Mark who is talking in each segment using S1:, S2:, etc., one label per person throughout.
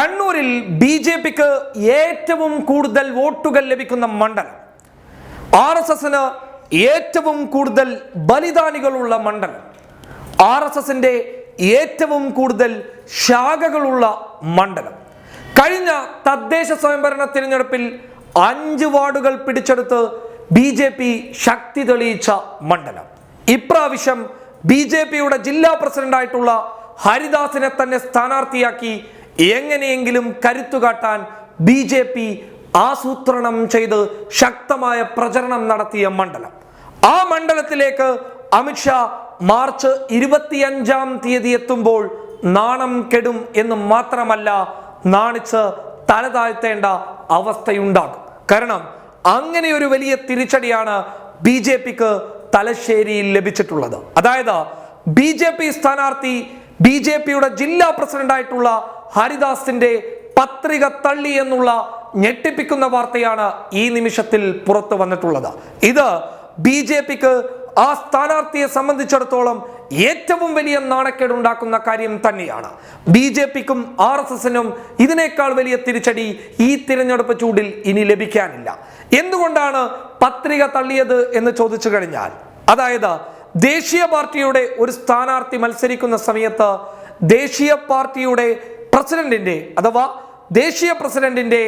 S1: കണ്ണൂരിൽ B J പിക്ക് ഏറ്റവും കൂടുതൽ വോട്ടുകൾ ലഭിക്കുന്ന മണ്ഡലം. ആർ എസ് എസിന് ഏറ്റവും കൂടുതൽ ബലിദാനികളുള്ള മണ്ഡലം. ആർ എസ് എസിന്റെ ഏറ്റവും കൂടുതൽ ശാഖകളുള്ള മണ്ഡലം. കഴിഞ്ഞ തദ്ദേശ സ്വയംഭരണ തിരഞ്ഞെടുപ്പിൽ അഞ്ച് വാർഡുകൾ പിടിച്ചെടുത്ത് ബി ജെ പി ശക്തി തെളിയിച്ച മണ്ഡലം. ഇപ്രാവശ്യം ബി ജെ പിയുടെ ജില്ലാ പ്രസിഡന്റായിട്ടുള്ള ഹരിദാസിനെ തന്നെ സ്ഥാനാർത്ഥിയാക്കി എങ്ങനെയെങ്കിലും കരുത്തുകാട്ടാൻ ബി ജെ പി ആസൂത്രണം ചെയ്ത് ശക്തമായ പ്രചരണം നടത്തിയ മണ്ഡലം. ആ മണ്ഡലത്തിലേക്ക് അമിത്ഷാ മാർച്ച് ഇരുപത്തിയഞ്ചാം തീയതി എത്തുമ്പോൾ നാണം കെടും എന്ന് മാത്രമല്ല നാണിച്ച് തല താഴ്ത്തേണ്ട അവസ്ഥയുണ്ടാകും. കാരണം അങ്ങനെ ഒരു വലിയ തിരിച്ചടിയാണ് ബി ജെ പിക്ക് തലശ്ശേരിയിൽ ലഭിച്ചിട്ടുള്ളത്. അതായത് ബി ജെ പി സ്ഥാനാർത്ഥി ബി ജെ പിയുടെ ജില്ലാ പ്രസിഡന്റായിട്ടുള്ള ഹരിദാസിന്റെ പത്രിക തള്ളി എന്നുള്ള ഞെട്ടിപ്പിക്കുന്ന വാർത്തയാണ് ഈ നിമിഷത്തിൽ പുറത്തു വന്നിട്ടുള്ളത്. ഇത് ബി ജെ പിക്ക് ആ സ്ഥാനാർത്ഥിയെ സംബന്ധിച്ചിടത്തോളം ഏറ്റവും വലിയ നാണക്കേടുണ്ടാക്കുന്ന കാര്യം തന്നെയാണ്. ബി ജെ പിക്കും ആർ എസ് എസിനും ഇതിനേക്കാൾ വലിയ തിരിച്ചടി ഈ തിരഞ്ഞെടുപ്പ് ചൂടിൽ ഇനി ലഭിക്കാനില്ല. എന്തുകൊണ്ടാണ് പത്രിക തള്ളിയത് എന്ന് ചോദിച്ചു കഴിഞ്ഞാൽ അതായത് ദേശീയ പാർട്ടിയുടെ ഒരു സ്ഥാനാർത്ഥി മത്സരിക്കുന്ന സമയത്ത് ദേശീയ പാർട്ടിയുടെ പ്രസിഡന്റിന്റെ അഥവാ ദേശീയ പ്രസിഡന്റിന്റെ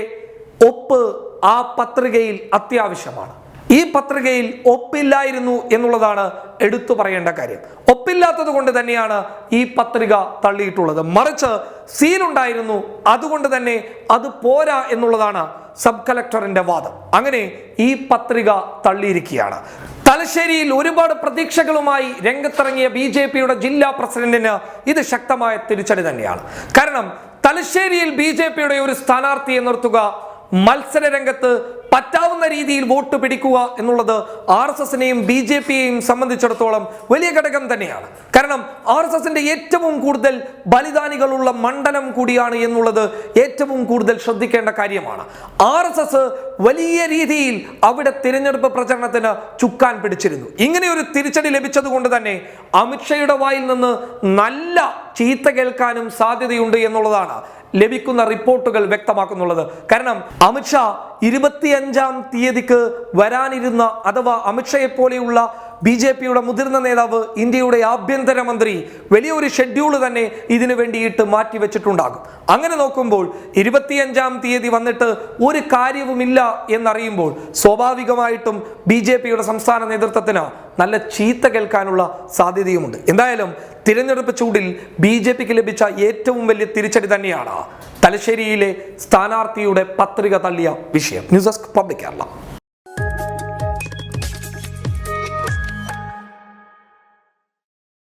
S1: ഒപ്പ് ആ പത്രികയിൽ അത്യാവശ്യമാണ്. ഈ പത്രികയിൽ ഒപ്പില്ലായിരുന്നു എന്നുള്ളതാണ് എടുത്തു പറയേണ്ട കാര്യം. ഒപ്പില്ലാത്തത് കൊണ്ട് തന്നെയാണ് ഈ പത്രിക തള്ളിയിട്ടുള്ളത്. മറിച്ച് സീലുണ്ടായിരുന്നു അതുകൊണ്ട് തന്നെ അത് പോരാ എന്നുള്ളതാണ് സബ് കളക്ടറിന്റെ വാദം. അങ്ങനെ ഈ പത്രിക തള്ളിയിരിക്കുകയാണ്. തലശ്ശേരിയിൽ ഒരുപാട് പ്രതീക്ഷകളുമായി രംഗത്തിറങ്ങിയ ബി ജെ പിയുടെ ജില്ലാ പ്രസിഡന്റിന് ഇത് ശക്തമായ തിരിച്ചടി തന്നെയാണ്. കാരണം തലശ്ശേരിയിൽ ബി ജെ പിയുടെ ഒരു സ്ഥാനാർത്ഥിയെ നിർത്തുക മത്സര രംഗത്ത് പറ്റാവുന്ന രീതിയിൽ വോട്ട് പിടിക്കുക എന്നുള്ളത് ആർ എസ് എസിനെയും ബി ജെ പിയെയും സംബന്ധിച്ചിടത്തോളം വലിയ ഘടകം തന്നെയാണ്. കാരണം ആർ എസ് എസിന്റെ ഏറ്റവും കൂടുതൽ ബലിദാനികളുള്ള മണ്ഡലം കൂടിയാണ് എന്നുള്ളത് ഏറ്റവും കൂടുതൽ ശ്രദ്ധിക്കേണ്ട കാര്യമാണ്. ആർ എസ് എസ് വലിയ രീതിയിൽ അവിടെ തിരഞ്ഞെടുപ്പ് പ്രചരണത്തിന് ചുക്കാൻ പിടിച്ചിരുന്നു. ഇങ്ങനെ ഒരു തിരിച്ചടി ലഭിച്ചത് കൊണ്ട് തന്നെ അമിത്ഷയുടെ വായിൽ നിന്ന് നല്ല ചീത്ത കേൾക്കാനും സാധ്യതയുണ്ട് എന്നുള്ളതാണ് ലഭിക്കുന്ന റിപ്പോർട്ടുകൾ വ്യക്തമാക്കുന്നുള്ളത്. കാരണം അമിത്ഷാ ഇരുപത്തിയഞ്ചാം തീയതിക്ക് വരാനിരുന്ന അഥവാ അമിത്ഷയെ പോലെയുള്ള ബി ജെ പിയുടെ മുതിർന്ന നേതാവ് ഇന്ത്യയുടെ ആഭ്യന്തരമന്ത്രി വലിയൊരു ഷെഡ്യൂൾ തന്നെ ഇതിനു വേണ്ടിയിട്ട് മാറ്റിവെച്ചിട്ടുണ്ടാകും. അങ്ങനെ നോക്കുമ്പോൾ ഇരുപത്തിയഞ്ചാം തീയതി വന്നിട്ട് ഒരു കാര്യവുമില്ല എന്നറിയുമ്പോൾ സ്വാഭാവികമായിട്ടും ബി ജെ പിയുടെ സംസ്ഥാന നേതൃത്വത്തിന് നല്ല ചീത്ത കേൾക്കാനുള്ള സാധ്യതയുമുണ്ട്. എന്തായാലും തിരഞ്ഞെടുപ്പ് ചൂടിൽ ബി ജെ പിക്ക് ലഭിച്ച ഏറ്റവും വലിയ തിരിച്ചടി തന്നെയാണ് തലശ്ശേരിയിലെ സ്ഥാനാർത്ഥിയുടെ പത്രിക തള്ളിയ വിഷയം. News desk public Kerala.